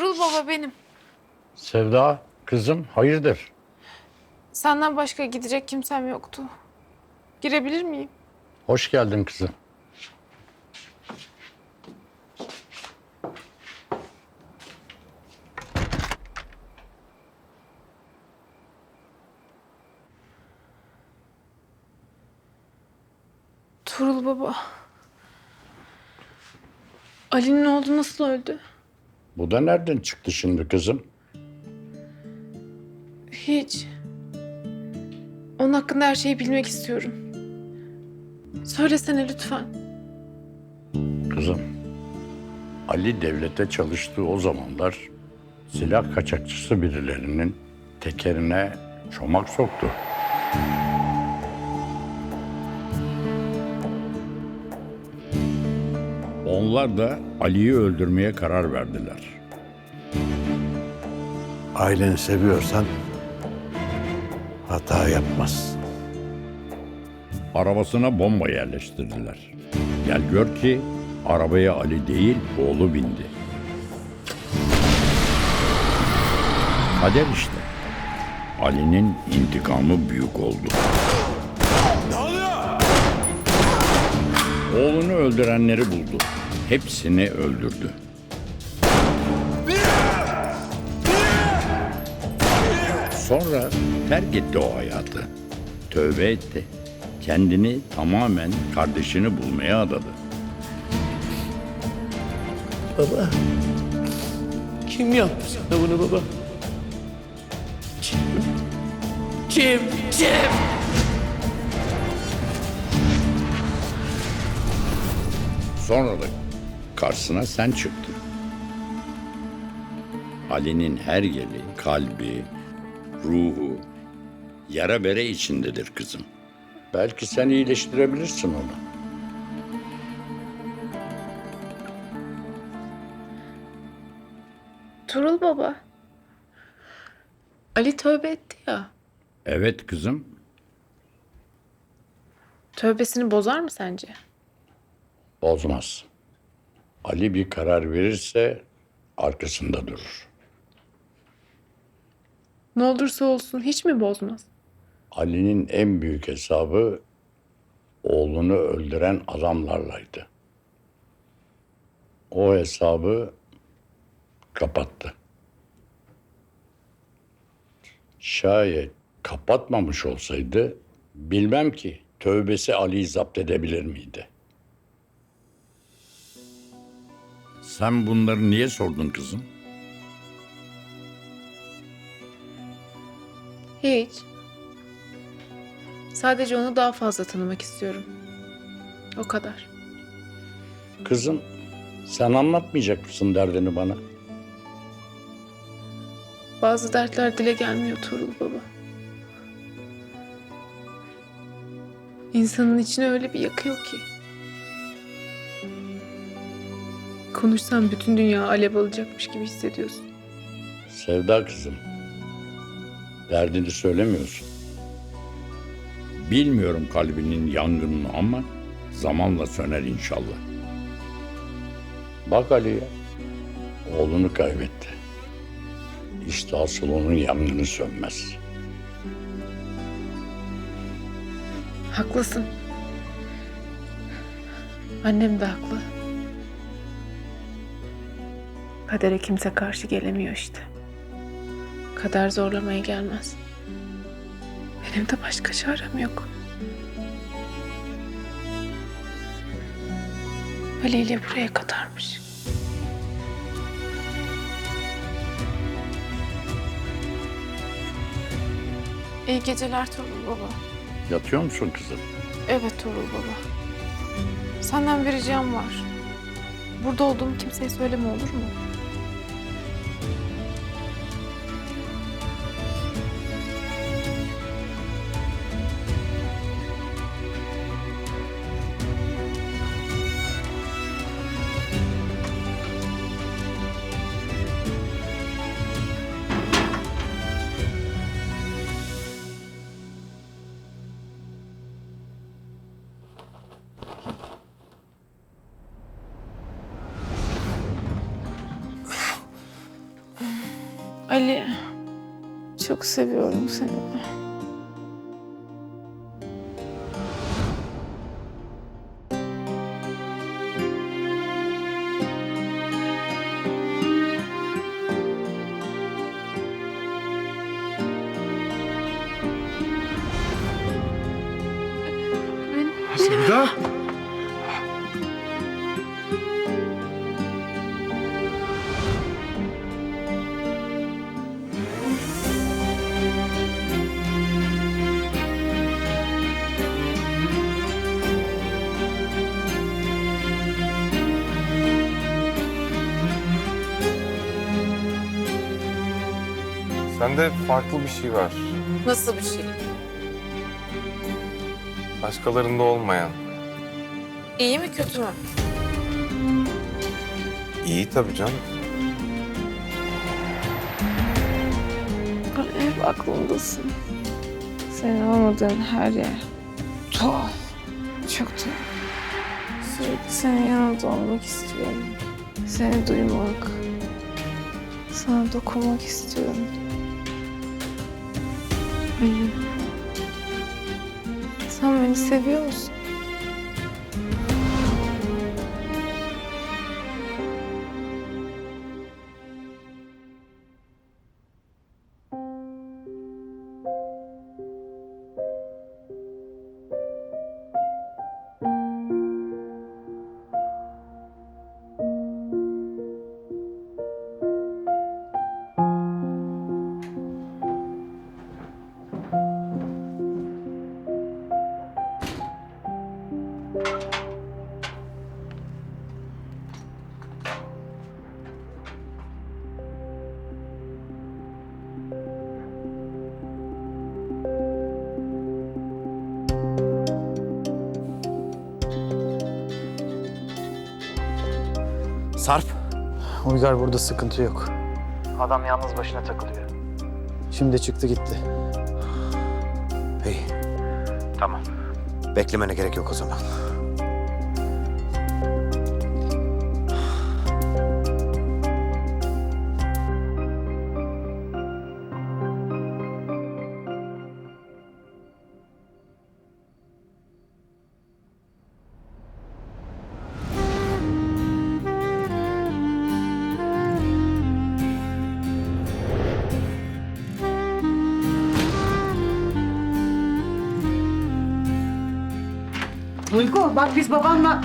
baba benim. Sevda kızım hayırdır? Senden başka gidecek kimsem yoktu. Girebilir miyim? Hoş geldin kızım. Tuğrul baba. Ali'nin oğlu nasıl öldü? Bu da nereden çıktı şimdi kızım? Hiç. Onun hakkında her şeyi bilmek istiyorum. Söylesene lütfen. Kızım. Ali devlete çalıştığı o zamanlar silah kaçakçısı birilerinin tekerine çomak soktu. Onlar da Ali'yi öldürmeye karar verdiler. Aileni seviyorsan hata yapmaz. Arabasına bomba yerleştirdiler. Gel gör ki arabaya Ali değil oğlu bindi. Kader işte. Ali'nin intikamı büyük oldu. Oğlunu öldürenleri buldu. Hepsini öldürdü. Sonra terk etti o hayatı. Tövbe etti. Kendini tamamen kardeşini bulmaya adadı. Baba. Kim yaptı sana bunu baba? Kim? Kim? Kim? Sonra da karşısına sen çıktın. Ali'nin her yeri, kalbi, ruhu yara bere içindedir kızım. Belki sen iyileştirebilirsin onu. Tuğrul baba. Ali tövbe etti ya. Evet kızım, Tövbesini bozar mı sence? bozmaz. Ali bir karar verirse arkasında durur. Ne olursa olsun hiç mi bozmaz? Ali'nin en büyük hesabı oğlunu öldüren adamlarlaydı. O hesabı kapattı. Şayet kapatmamış olsaydı bilmem ki tövbesi Ali'yi zapt edebilir miydi? Sen bunları niye sordun kızım? Hiç. Sadece onu daha fazla tanımak istiyorum. O kadar. Kızım sen anlatmayacak mısın derdini bana? Bazı dertler dile gelmiyor Tuğrul baba. İnsanın içine öyle bir yakıyor ki. Konuşsan bütün dünya alev alacakmış gibi hissediyorsun. Sevda kızım. Derdini söylemiyorsun. Bilmiyorum kalbinin yangınını ama zamanla söner inşallah. Bak Ali'ye. Oğlunu kaybetti. İşte asıl onun yangını sönmez. Haklısın. Annem de haklı. Kadere kimse karşı gelemiyor işte. Kader zorlamaya gelmez. Benim de başka çarem yok. Ali ile buraya kadarmış. İyi geceler Tuğrul Baba. Yatıyor musun kızım? Evet Tuğrul Baba. Senden bir ricam var. Burada olduğumu kimseye söyleme olur mu? Ali, çok seviyorum seni. Sende farklı bir şey var. Nasıl bir şey? Başkalarında olmayan. İyi mi kötü mü? İyi tabii canım. Hep aklımdasın. Senin olmadığın her yer. Tuhaf. Çok tuhaf. Sürekli senin yanında olmak istiyorum. Seni duymak. Sana dokunmak istiyorum. Sen beni seviyor musun? Sarp. Uygar burada sıkıntı yok. Adam yalnız başına takılıyor. Şimdi çıktı gitti. İyi. Tamam. Beklemene gerek yok o zaman. Uyku bak biz babanla...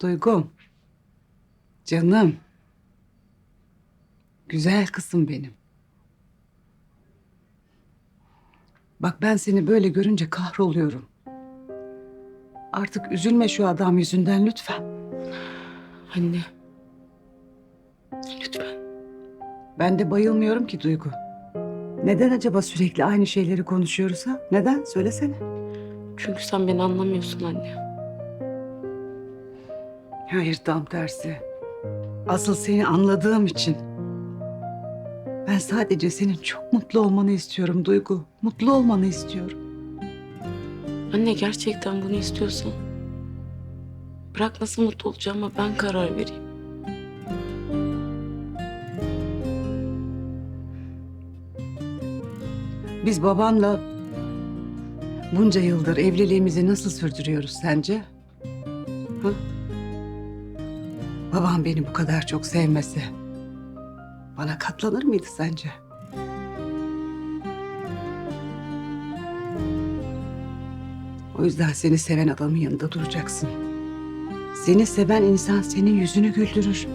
Duygum. Canım. Güzel kızım benim. Bak ben seni böyle görünce kahroluyorum. Artık üzülme şu adam yüzünden lütfen. Anne. Lütfen. Ben de bayılmıyorum ki Duygu. Neden acaba sürekli aynı şeyleri konuşuyoruz ha? Neden? Söylesene. Çünkü sen beni anlamıyorsun anne. Hayır tam tersi. Asıl seni anladığım için. Ben sadece senin çok mutlu olmanı istiyorum Duygu. Mutlu olmanı istiyorum. Anne gerçekten bunu istiyorsan. Bırak nasıl mutlu olacağıma ben karar vereyim. Biz babanla bunca yıldır evliliğimizi nasıl sürdürüyoruz sence? Ha? Babam beni bu kadar çok sevmese bana katlanır mıydı sence? O yüzden seni seven adamın yanında duracaksın. Seni seven insan senin yüzünü güldürür.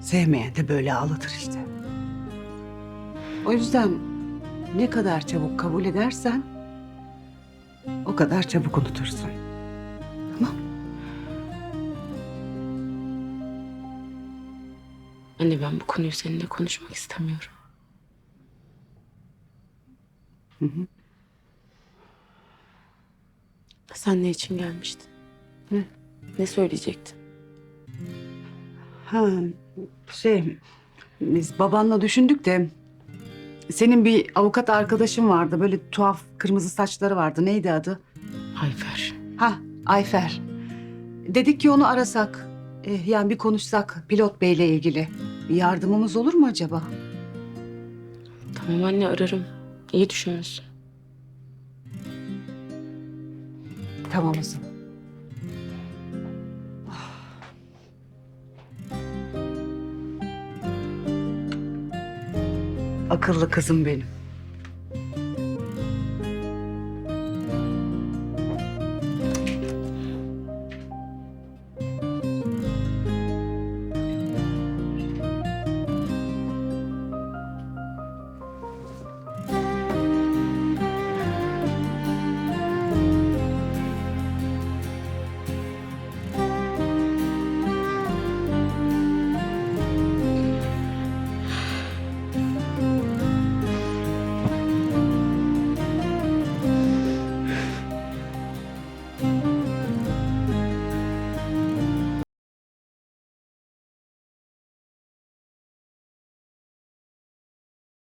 Sevmeyen de böyle ağlatır işte. O yüzden ne kadar çabuk kabul edersen o kadar çabuk unutursun. Anne ben bu konuyu seninle konuşmak istemiyorum. Hı hı. Sen ne için gelmiştin? Ne? Ne söyleyecektin? Ha, şey, biz babanla düşündük de senin bir avukat arkadaşın vardı. Böyle tuhaf kırmızı saçları vardı. Neydi adı? Ayfer. Ha, Ayfer. Dedik ki onu arasak. Eh, yani bir konuşsak pilot beyle ilgili. Bir yardımımız olur mu acaba? Tamam anne ararım. İyi düşünmüşsün. Tamam o zaman. Akıllı kızım benim.